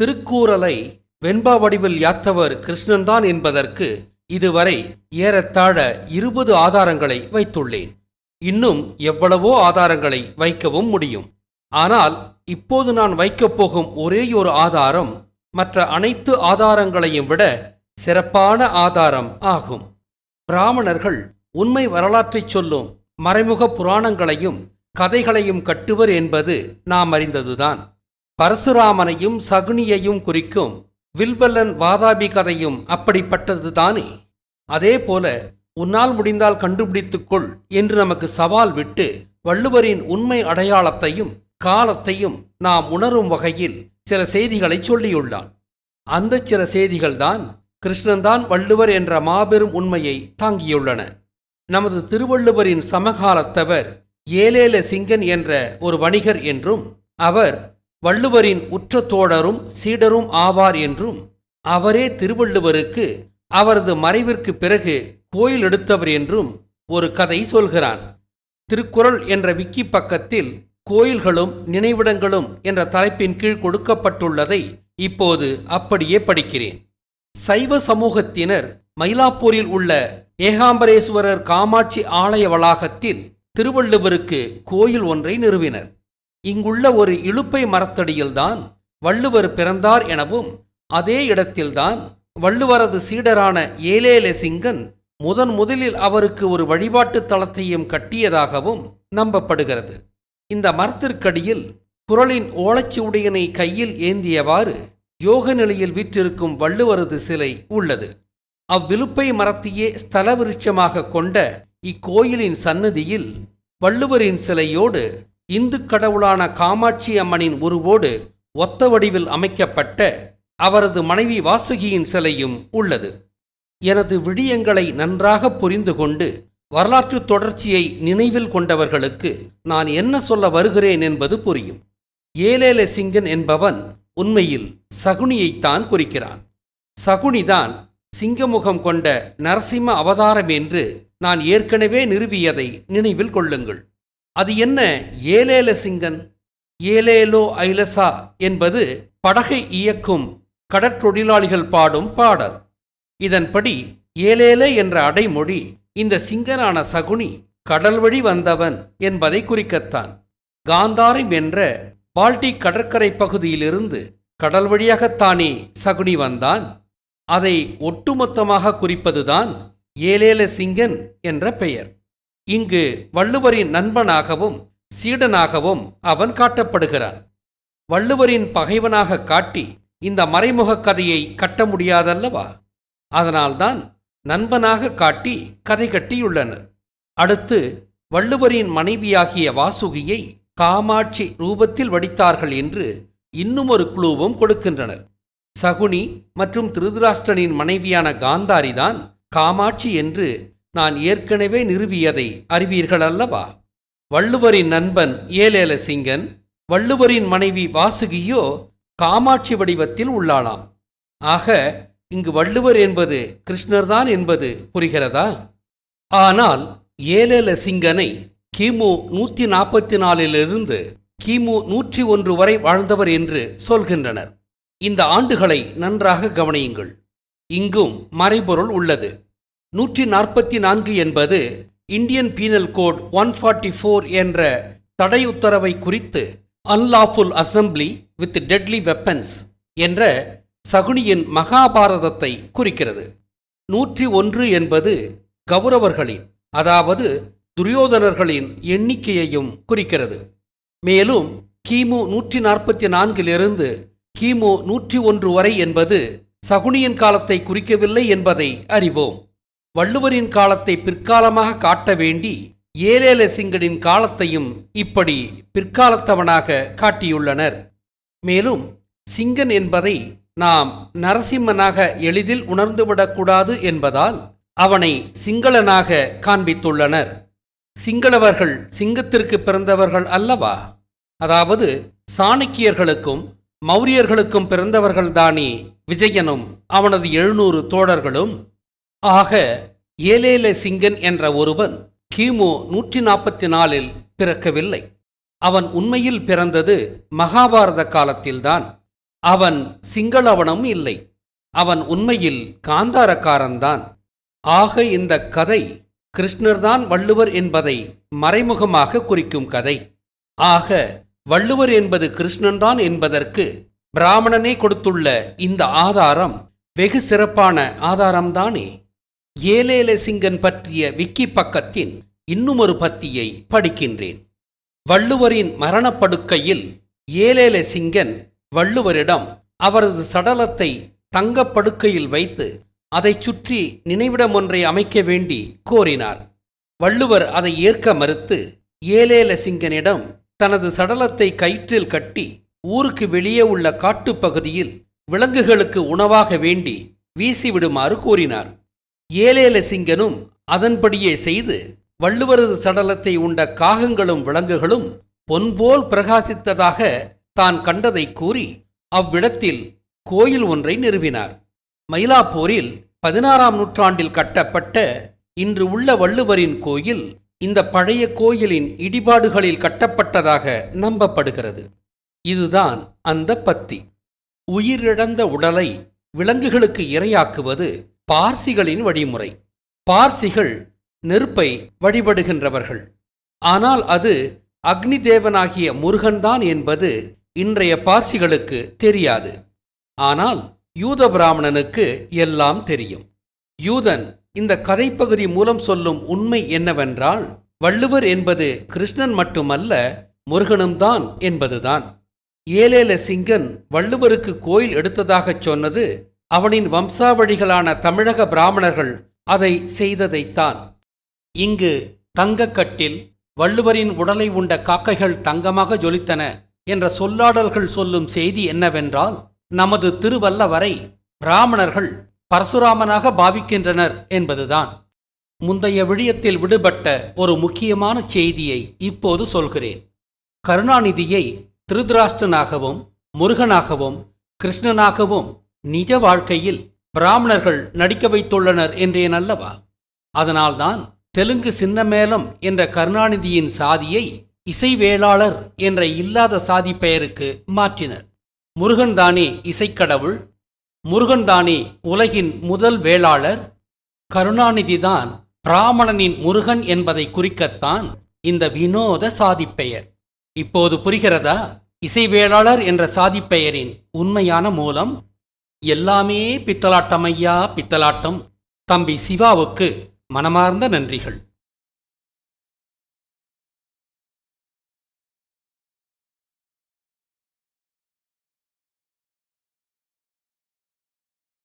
திருக்கூறலை வெண்பா வடிவில் யாத்தவர் கிருஷ்ணன்தான் என்பதற்கு இதுவரை ஏறத்தாழ இருபது ஆதாரங்களை வைத்துள்ளேன். இன்னும் எவ்வளவோ ஆதாரங்களை வைக்கவும் முடியும். ஆனால் இப்போது நான் வைக்கப் போகும் ஒரேயொரு ஆதாரம் மற்ற அனைத்து ஆதாரங்களையும் விட சிறப்பான ஆதாரம் ஆகும். பிராமணர்கள் உண்மை வரலாற்றைச் சொல்லும் மறைமுக புராணங்களையும் கதைகளையும் கட்டுவர் என்பது நாம் அறிந்ததுதான். பரசுராமனையும் சகுனியையும் குறிக்கும் வில்வல்லன் வாதாபி கதையும் அப்படிப்பட்டதுதானே அதேபோல உன்னால் முடிந்தால் கண்டுபிடித்துக்கொள் என்று நமக்கு சவால் விட்டு வள்ளுவரின் உண்மை அடையாளத்தையும் காலத்தையும் நாம் உணரும் வகையில் சில செய்திகளை சொல்லியுள்ளான். அந்த சில செய்திகள்தான் கிருஷ்ணன்தான் வள்ளுவர் என்ற மாபெரும் உண்மையை தாங்கியுள்ளன. நமது திருவள்ளுவரின் சமகாலத்தவர் ஏலேல சிங்கன் என்ற ஒரு வணிகர் என்றும் அவர் வள்ளுவரின் உற்ற தோழரும் சீடரும் ஆவார் என்றும் அவரே திருவள்ளுவருக்கு அவரது மறைவிற்கு பிறகு கோயில் எடுத்தவர் என்றும் ஒரு கதை சொல்கிறான். திருக்குறள் என்ற விக்கி பக்கத்தில் கோயில்களும் நினைவிடங்களும் என்ற தலைப்பின் கீழ் கொடுக்கப்பட்டுள்ளதை இப்போது அப்படியே படிக்கிறேன். சைவ சமூகத்தினர் மயிலாப்பூரில் உள்ள ஏகாம்பரேஸ்வரர் காமாட்சி ஆலய வளாகத்தில் திருவள்ளுவருக்கு கோயில் ஒன்றை நிறுவினர். இங்குள்ள ஒரு இழுப்பை மரத்தடியில்தான் வள்ளுவர் பிறந்தார் எனவும் அதே இடத்தில்தான் வள்ளுவரது சீடரான ஏலேலசிங்கன் முதன் முதலில் அவருக்கு ஒரு வழிபாட்டு தளத்தையும் கட்டியதாகவும் நம்பப்படுகிறது. இந்த மரத்திற்கடியில் குரலின் ஓலைச்சுவடியினை கையில் ஏந்தியவாறு யோக நிலையில் வீற்றிருக்கும் வள்ளுவரது சிலை உள்ளது. அவ்விலுப்பை மரத்தையே ஸ்தல விருட்சமாக கொண்ட இக்கோயிலின் சன்னதியில் வள்ளுவரின் சிலையோடு இந்து கடவுளான காமாட்சி அம்மனின் உருவோடு ஒத்த வடிவில் அமைக்கப்பட்ட அவரது மனைவி வாசுகியின் சிலையும் உள்ளது. எனது விடியங்களை நன்றாக புரிந்து கொண்டு வரலாற்று தொடர்ச்சியை நினைவில் கொண்டவர்களுக்கு நான் என்ன சொல்ல வருகிறேன் என்பது புரியும். ஏலேல சிங்கன் என்பவன் உண்மையில் சகுனியைத்தான் குறிக்கிறான். சகுனிதான் சிங்கமுகம் கொண்ட நரசிம்ம அவதாரம் என்று நான் ஏற்கனவே நிறுவியதை நினைவில் கொள்ளுங்கள். அது என்ன? ஏலேல சிங்கன் ஏலேலோ ஐலசா என்பது படகை இயக்கும் கடற்றொழிலாளிகள் பாடும் பாடல். இதன்படி ஏலேல என்ற அடைமொழி இந்த சிங்கனான சகுனி கடல் வழி வந்தவன் என்பதை குறிக்கத்தான். காந்தாரிம் என்ற பால்டிக் கடற்கரை பகுதியிலிருந்து கடல் வழியாகத்தானே சகுனி வந்தான். அதை ஒட்டுமொத்தமாக குறிப்பதுதான் ஏலேல சிங்கன் என்ற பெயர். இங்கு வள்ளுவரின் நண்பனாகவும் சீடனாகவும் அவன் காட்டப்படுகிறான். வள்ளுவரின் பகைவனாக காட்டி இந்த மறைமுக கதையை கட்ட முடியாதல்லவா? அதனால்தான் நண்பனாக காட்டி கதை கட்டியுள்ளனர். அடுத்து வள்ளுவரின் மனைவியாகிய வாசுகியை காமாட்சி ரூபத்தில் வடித்தார்கள் என்று இன்னும் ஒரு குழுவும் கொடுக்கின்றனர். சகுனி மற்றும் திருதராஷ்டிரனின் மனைவியான காந்தாரிதான் காமாட்சி என்று நான் ஏற்கனவே நிறுவியதை அறிவீர்கள் அல்லவா? வள்ளுவரின் நண்பன் ஏலேல சிங்கன் வள்ளுவரின் மனைவி வாசுகியோ காமாட்சி வடிவத்தில் உள்ளாளாம். ஆக இங்கு வள்ளுவர் என்பது கிருஷ்ணர்தான் என்பது புரிகிறதா? ஆனால் ஏலேல சிங்கனை கிமு நூற்றி நாற்பத்தி நாலிலிருந்து கிமு நூற்றி ஒன்று வரை வாழ்ந்தவர் என்று சொல்கின்றனர். இந்த ஆண்டுகளை நன்றாக கவனியுங்கள். இங்கும் மறைபொருள் உள்ளது. நூற்றி நாற்பத்தி நான்கு என்பது Indian penal code one forty four என்ற தடை உத்தரவை குறித்து unlawful assembly with deadly weapons என்ற சகுனியின் மகாபாரதத்தை குறிக்கிறது. நூற்றி ஒன்று என்பது கௌரவர்களின் அதாவது துரியோதனர்களின் எண்ணிக்கையையும் குறிக்கிறது. மேலும் கிமு நூற்றி நாற்பத்தி நான்கிலிருந்து கிமு நூற்றி ஒன்று வரை என்பது சகுனியின் காலத்தை குறிக்கவில்லை என்பதை அறிவோம். வள்ளுவரின் காலத்தை பிற்காலமாக காட்ட வேண்டி ஏலேல சிங்கனின் காலத்தையும் இப்படி பிற்காலத்தவனாக காட்டியுள்ளனர். மேலும் சிங்கன் என்பதை நாம் நரசிம்மனாக எளிதில் உணர்ந்துவிடக்கூடாது என்பதால் அவனை சிங்களனாக காண்பித்துள்ளனர். சிங்களவர்கள் சிங்கத்திற்கு பிறந்தவர்கள் அல்லவா? அதாவது சாணக்கியர்களுக்கும் மௌரியர்களுக்கும் பிறந்தவர்கள்தானே விஜயனும் அவனது எழுநூறு தோழர்களும்? ஆக ஏலேல சிங்கன் என்ற ஒருவன் கிமு நூற்றி நாற்பத்தி நாலில் பிறக்கவில்லை. அவன் உண்மையில் பிறந்தது மகாபாரத காலத்தில்தான். அவன் சிங்களவனும் இல்லை. அவன் உண்மையில் காந்தாரக்காரன்தான். ஆக இந்த கதை கிருஷ்ணர்தான் வள்ளுவர் என்பதை மறைமுகமாக குறிக்கும் கதை. ஆக வள்ளுவர் என்பது கிருஷ்ணன்தான் என்பதற்கு பிராமணனே கொடுத்துள்ள இந்த ஆதாரம் வெகு சிறப்பான ஆதாரம்தானே. ஏலேல சிங்கன் பற்றிய விக்கி பக்கத்தின் இன்னுமொரு பத்தியை படிக்கின்றேன். வள்ளுவரின் மரணப்படுக்கையில் ஏலேல சிங்கன் வள்ளுவரிடம் அவரது சடலத்தை தங்கப்படுக்கையில் வைத்து அதைச் சுற்றி நினைவிடம் ஒன்றை அமைக்க வேண்டி கோரினார். வள்ளுவர் அதை ஏற்க மறுத்து ஏலேல சிங்கனிடம் தனது சடலத்தை கயிற்றில் கட்டி ஊருக்கு வெளியே உள்ள காட்டுப் பகுதியில் விலங்குகளுக்கு உணவாக வேண்டி வீசிவிடுமாறு கூறினார் ஏலேல சிங்கனும் அதன்படியே செய்து வள்ளுவரது சடலத்தை உண்ட காகங்களும் விலங்குகளும் பொன்போல் பிரகாசித்ததாக தான் கண்டதை கூறி அவ்விடத்தில் கோயில் ஒன்றை நிறுவினார். மயிலாப்பூரில் பதினாறாம் நூற்றாண்டில் கட்டப்பட்ட இன்று உள்ள வள்ளுவரின் கோயில் இந்த பழைய கோயிலின் இடிபாடுகளில் கட்டப்பட்டதாக நம்பப்படுகிறது. இதுதான் அந்த பத்தி. உயிரிழந்த உடலை விலங்குகளுக்கு இரையாக்குவது பார்சிகளின் வழிமுறை. பார்சிகள் நெருப்பை வழிபடுகின்றவர்கள். ஆனால் அது அக்னி தேவனாகிய முருகன்தான் என்பது இன்றைய பார்சிகளுக்கு தெரியாது. ஆனால் யூத பிராமணனுக்கு எல்லாம் தெரியும். யூதன் இந்த கதைப்பகுதி மூலம் சொல்லும் உண்மை என்னவென்றால் வள்ளுவர் என்பது கிருஷ்ணன் மட்டுமல்ல முருகனும் தான் என்பதுதான். ஏலேல சிங்கன் வள்ளுவருக்கு கோயில் எடுத்ததாகச் சொன்னது அவனின் வம்சாவழிகளான தமிழக பிராமணர்கள் அதை செய்ததைத்தான். இங்கு தங்கக்கட்டில் வள்ளுவரின் உடலை உண்ட காக்கைகள் தங்கமாக ஜொலித்தன என்ற சொல்லாடல்கள் சொல்லும் செய்தி என்னவென்றால் நமது திருவல்லவரை பிராமணர்கள் பரசுராமனாக பாவிக்கின்றனர் என்பதுதான். முந்தைய விடயத்தில் விடுபட்ட ஒரு முக்கியமான செய்தியை இப்போது சொல்கிறேன். கருணாநிதியை திருதராஷ்டனாகவும் முருகனாகவும் கிருஷ்ணனாகவும் நிஜ வாழ்க்கையில் பிராமணர்கள் நடிக்க வைத்துள்ளனர் என்றேன் அல்லவா? அதனால்தான் தெலுங்கு சின்னமேளம் என்ற கருணாநிதியின் சாதியை இசைவேளாளர் என்ற இல்லாத சாதி பெயருக்கு மாற்றினர். முருகன்தானே இசைக்கடவுள் முருகன்தானே உலகின் முதல் வேளாளர் கருணாநிதிதான் பிராமணனின் முருகன் என்பதை குறிக்கத்தான் இந்த வினோத சாதிப்பெயர் இப்போது புரிகிறதா? இசைவேளாளர் என்ற சாதிப்பெயரின் உண்மையான மூலம் எல்லாமே பித்தலாட்டம் ஐயா பித்தலாட்டம். தம்பி சிவாவுக்கு மனமார்ந்த நன்றிகள்.